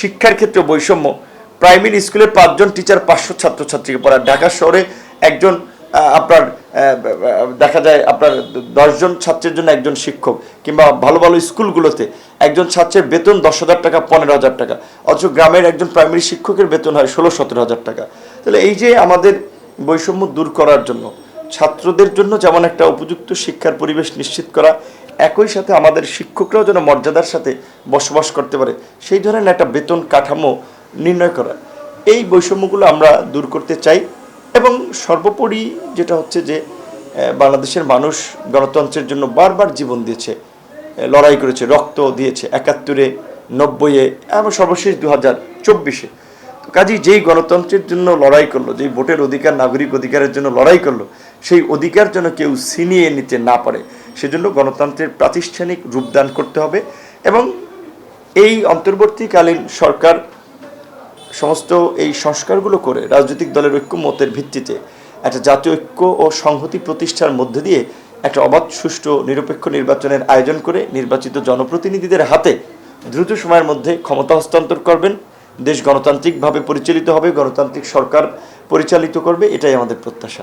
শিক্ষার ক্ষেত্রে বৈষম্য। প্রাইমারি স্কুলে পাঁচজন টিচার পাঁচশো ছাত্রছাত্রীকে পড়ায়। ঢাকা শহরে একজন আপনার দেখা যায় আপনার দশজন ছাত্রের জন্য একজন শিক্ষক কিংবা ভালো ভালো স্কুলগুলোতে একজন ছাত্রের বেতন দশ হাজার টাকা, পনেরো হাজার টাকা। অথচ গ্রামের একজন প্রাইমারি শিক্ষকের বেতন হয় ষোলো সতেরো হাজার টাকা। তাহলে এই যে আমাদের বৈষম্য দূর করার জন্য, ছাত্রদের জন্য যেমন একটা উপযুক্ত শিক্ষার পরিবেশ নিশ্চিত করা একই সাথে আমাদের শিক্ষকরাও যেন মর্যাদার সাথে বসবাস করতে পারে। সেই ধরনের একটা বেতন কাঠামো নির্ণয় করা। এই বৈষম্যগুলো আমরা দূর করতে চাই এবং সর্বোপরি যেটা হচ্ছে যে বাংলাদেশের মানুষ গণতন্ত্রের জন্য বারবার জীবন দিয়েছে লড়াই করেছে, রক্ত দিয়েছে, একাত্তরে, নব্বইয়ে, এবং সর্বশেষ দু হাজার চব্বিশে কাজেই যেই গণতন্ত্রের জন্য লড়াই করল, যেই ভোটের অধিকার, নাগরিক অধিকারের জন্য লড়াই করল, সেই অধিকার যেন কেউ ছিনিয়ে নিতে না পারে। সেজন্য গণতন্ত্রের প্রাতিষ্ঠানিক রূপদান করতে হবে এবং এই অন্তর্বর্তীকালীন সরকার সমস্ত এই সংস্কারগুলো করে রাজনৈতিক দলের ঐক্যমতের ভিত্তিতে একটা জাতীয় ঐক্য ও সংহতি প্রতিষ্ঠার মধ্যে দিয়ে একটা অবাধ, সুষ্ঠু, নিরপেক্ষ নির্বাচনের আয়োজন করে নির্বাচিত জনপ্রতিনিধিদের হাতে দ্রুত সময়ের মধ্যে ক্ষমতা হস্তান্তর করবেন। দেশ গণতান্ত্রিকভাবে পরিচালিত হবে, গণতান্ত্রিক সরকার পরিচালিত করবে, এটাই আমাদের প্রত্যাশা।